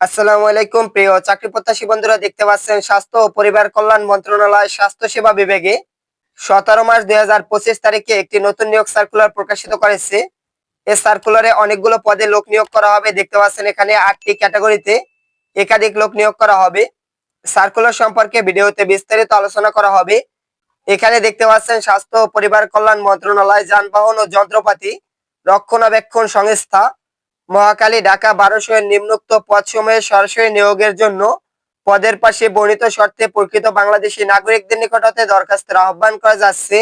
আসসালামু আলাইকুম, প্রিয় চাকরি প্রত্যাশী বন্ধুরা, দেখতে পাচ্ছেন স্বাস্থ্য ও পরিবার কল্যাণ মন্ত্রণালয় স্বাস্থ্য সেবা বিভাগে সতেরো মার্চ দুই হাজার পঁচিশ তারিখে একটি নতুন নিয়োগ সার্কুলার প্রকাশিত করেছে। এই সার্কুলারে অনেকগুলো পদে লোক নিয়োগ করা হবে। দেখতে পাচ্ছেন এখানে আটটি ক্যাটাগরিতে একাধিক লোক নিয়োগ করা হবে। সার্কুলার সম্পর্কে ভিডিওতে বিস্তারিত আলোচনা করা হবে। এখানে দেখতে পাচ্ছেন স্বাস্থ্য ও পরিবার কল্যাণ মন্ত্রণালয়, যানবাহন ও যন্ত্রপাতি রক্ষণাবেক্ষণ সংস্থা মহাকালী ঢাকা বারোশো এর নিম্নোক্ত সময়ে সরাসরি নিয়োগের জন্য পদের পাশে বর্ণিত শর্তে প্রকৃত বাংলাদেশি নাগরিকদের নিকট হতে দরখাস্তের আহ্বান করা যাচ্ছে।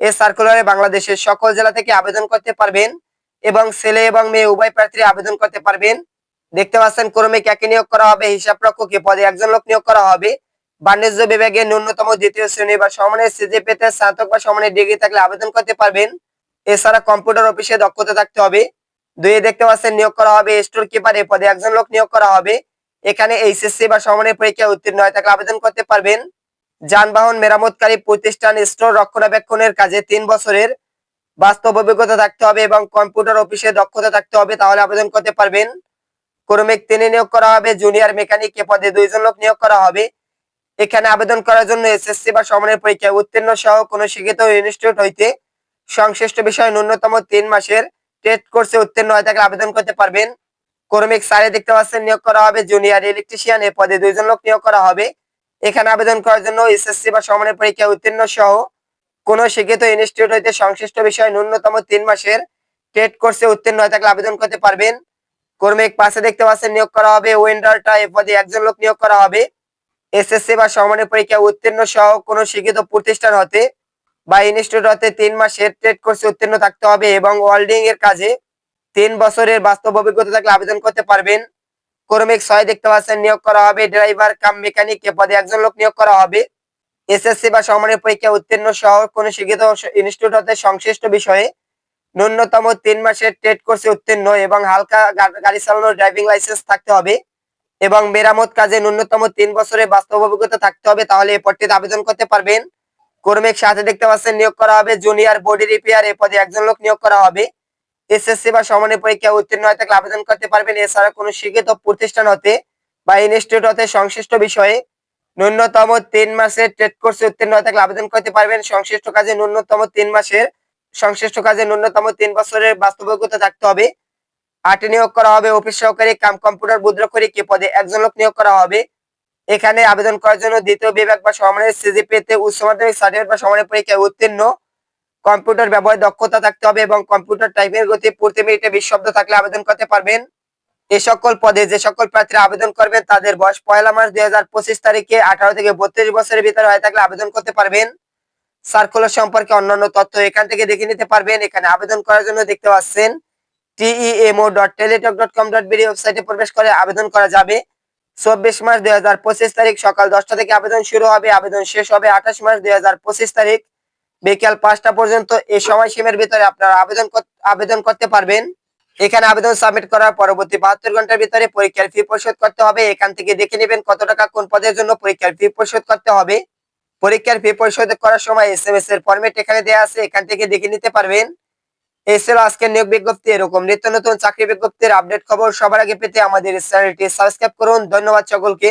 এ সার্কুলারে বাংলাদেশের সকল জেলা থেকে আবেদন করতে পারবেন এবং ছেলে এবং মেয়ে উভয় প্রার্থী আবেদন করতে পারবেন। দেখতে পাচ্ছেন ক্রমিক একে নিয়োগ করা হবে হিসাব রক্ষকে পদে একজন লোক নিয়োগ করা হবে। বাণিজ্য বিভাগে ন্যূনতম দ্বিতীয় শ্রেণি বা সমানের সিজিপিতে স্নাতক বা সমানের ডিগ্রি থাকলে আবেদন করতে পারবেন। এছাড়া কম্পিউটার অফিসে দক্ষতা থাকতে হবে। দুই দেখতে পাচ্ছেন নিয়োগ করা হবে স্টোর কিপার, এ পদে একজন লোক নিয়োগ করা হবে। এখানে এইচএসসি বা সমানের পরীক্ষা উত্তীর্ণ হয় থাকলে আবেদন করতে পারবেন। যানবাহন মেরামতকারী প্রতিষ্ঠান স্টোর রক্ষণাবেক্ষণের কাজে তিন বছরের বাস্তব অভিজ্ঞতা থাকতে হবে এবং কম্পিউটার অফিসে দক্ষতা থাকতে হবে, তাহলে আবেদন করতে পারবেন। ক্রমিক তিনি নিয়োগ করা হবে, জুনিয়র মেকানিক, এ পদে দুইজন লোক নিয়োগ করা হবে। এখানে আবেদন করার জন্য এসএসসি বা সমানের পরীক্ষায় উত্তীর্ণ সহ কোনো শিক্ষিত ইনস্টিটিউট হইতে সংশ্লিষ্ট বিষয়ে ন্যূনতম তিন মাসের টেস্ট কোর্সে উত্তীর্ণ হয়ে থাকলে আবেদন করতে পারবেন। কর্মিক সারে দেখতে পাচ্ছেন, নিয়োগ করা হবে জুনিয়র ইলেকট্রিশিয়ান এ পদে দুইজন লোক নিয়োগ করা হবে। এখানে আবেদন করার জন্য এসএসসি বা সমানের পরীক্ষায় উত্তীর্ণ সহ কোন শিক্ষিত ইনস্টিটিউট হইতে সংশ্লিষ্ট বিষয়ে ন্যূনতম তিন মাসের টেট কোর্সে উত্তীর্ণ হয়ে থাকলে আবেদন করতে পারবেন। কর্মিক পাশে দেখতে পাচ্ছেন, নিয়োগ করা হবে ওয়েন্ডারটা এ পদে একজন লোক নিয়োগ করা হবে। এসএসসি বা সমানের পরীক্ষায় উত্তীর্ণ সহ কোন শিক্ষিত প্রতিষ্ঠান হতে বা ইনস্টিটিউট তিন মাসের ট্রেড কোর্সে উত্তীর্ণ থাকতে হবে এবং ওয়েল্ডিং এর কাজে তিন বছরের বাস্তব অভিজ্ঞতা থাকলে আবেদন করতে পারবেন। কর্মিক ছয় দেখতে পাচ্ছেন, নিয়োগ করা হবে। ড্রাইভার কাম মেকানিক এ পদে একজন লোক নিয়োগ করা হবে। এসএসসি বা সমানের পরীক্ষা উত্তীর্ণ সহ কোন শিক্ষিত ইনস্টিটিউট হতে সংশ্লিষ্ট বিষয়ে ন্যূনতম তিন মাসের ট্রেড কোর্সে উত্তীর্ণ এবং হালকা গাড়ি চালানোর ড্রাইভিং লাইসেন্স থাকতে হবে এবং মেরামত কাজে ন্যূনতম তিন বছরের বাস্তব অভিজ্ঞতা থাকতে হবে। তাহলে এই পদটিতে আবেদন করতে পারবেন। কর্মিক সাথে দেখতে পাচ্ছেন নিয়োগ করা হবে জুনিয়র বডি রিপেয়ার এ পদে একজন লোক নিয়োগ করা হবে। এসএসসি বা সমানের পরীক্ষা উত্তীর্ণ হয়ে থাকলে আবেদন করতে পারবেন। এছাড়া কোনো শিক্ষিত প্রতিষ্ঠান হতে বা ইনস্টিটিউট হতে সংশ্লিষ্ট বিষয়ে ন্যূনতম তিন মাসের ট্রেড কোর্সে উত্তীর্ণ হয়ে থাকলে আবেদন করতে পারবেন। সংশ্লিষ্ট কাজে ন্যূনতম তিন মাসের, সংশ্লিষ্ট কাজে ন্যূনতম তিন বছরের বাস্তব অভিজ্ঞতা থাকতে হবে। আটে নিয়োগ করা হবে, অফিস সহকারী, কাম কম্পিউটার মুদ্রাক্ষরী কে পদে একজন লোক নিয়োগ করা হবে। এখানে আবেদন করার জন্য দ্বিতীয় বিভাগ বা সমানের সিজিপিতে উচ্চ মাধ্যমিক সার্টিফিকেট বা সমানের পরীক্ষায় উত্তীর্ণ। কম্পিউটার ব্যবহার দক্ষতা থাকতে হবে এবং কম্পিউটার টাইপের গতি প্রতি মিনিটে বিশ শব্দ থাকলে আবেদন করতে পারবেন। এ সকল পদে যে সকল প্রার্থীরা আবেদন করবেন, তাদের বয়স পয়লা মার্চ দুই হাজার পঁচিশ তারিখে আঠারো থেকে বত্রিশ বছরের ভিতরে হয়ে থাকলে আবেদন করতে পারবেন। সার্কুলার সম্পর্কে অন্যান্য তথ্য এখান থেকে দেখে নিতে পারবেন। এখানে আবেদন করার জন্য দেখতে পাচ্ছেন TEMO dot Teletalk dot com dot BD ওয়েবসাইটে প্রবেশ করে আবেদন করা যাবে। চব্বিশ মার্চ দুই হাজার পঁচিশ তারিখ সকাল দশটা থেকে আবেদন শুরু হবে। আবেদন শেষ হবে আঠাশ মার্চ দুই হাজার পঁচিশ তারিখ। বিকাল পাঁচটা পর্যন্ত এই সময়সীমার ভিতরে আপনারা আবেদন আবেদন করতে পারবেন। এখানে আবেদন সাবমিট করার পরবর্তী বাহাত্তর ঘণ্টার ভিতরে পরীক্ষার ফি পরিশোধ করতে হবে। এখান থেকে দেখে নেবেন কত টাকা কোন পদের জন্য পরীক্ষার ফি পরিশোধ করতে হবে। পরীক্ষার ফি পরিশোধ করার সময় এস এম এস এর ফরম্যাট এখানে দেওয়া আছে। এখান থেকে দেখে নিতে পারবেন। আজকে আজকের নিয়োগ বিজ্ঞপ্তি এরকম। নিত্য নতুন চাকরি বিজ্ঞপ্তির আপডেট খবর সবার আগে পেতে আমাদের চ্যানেলটি সাবস্ক্রাইব করুন। ধন্যবাদ সকলকে।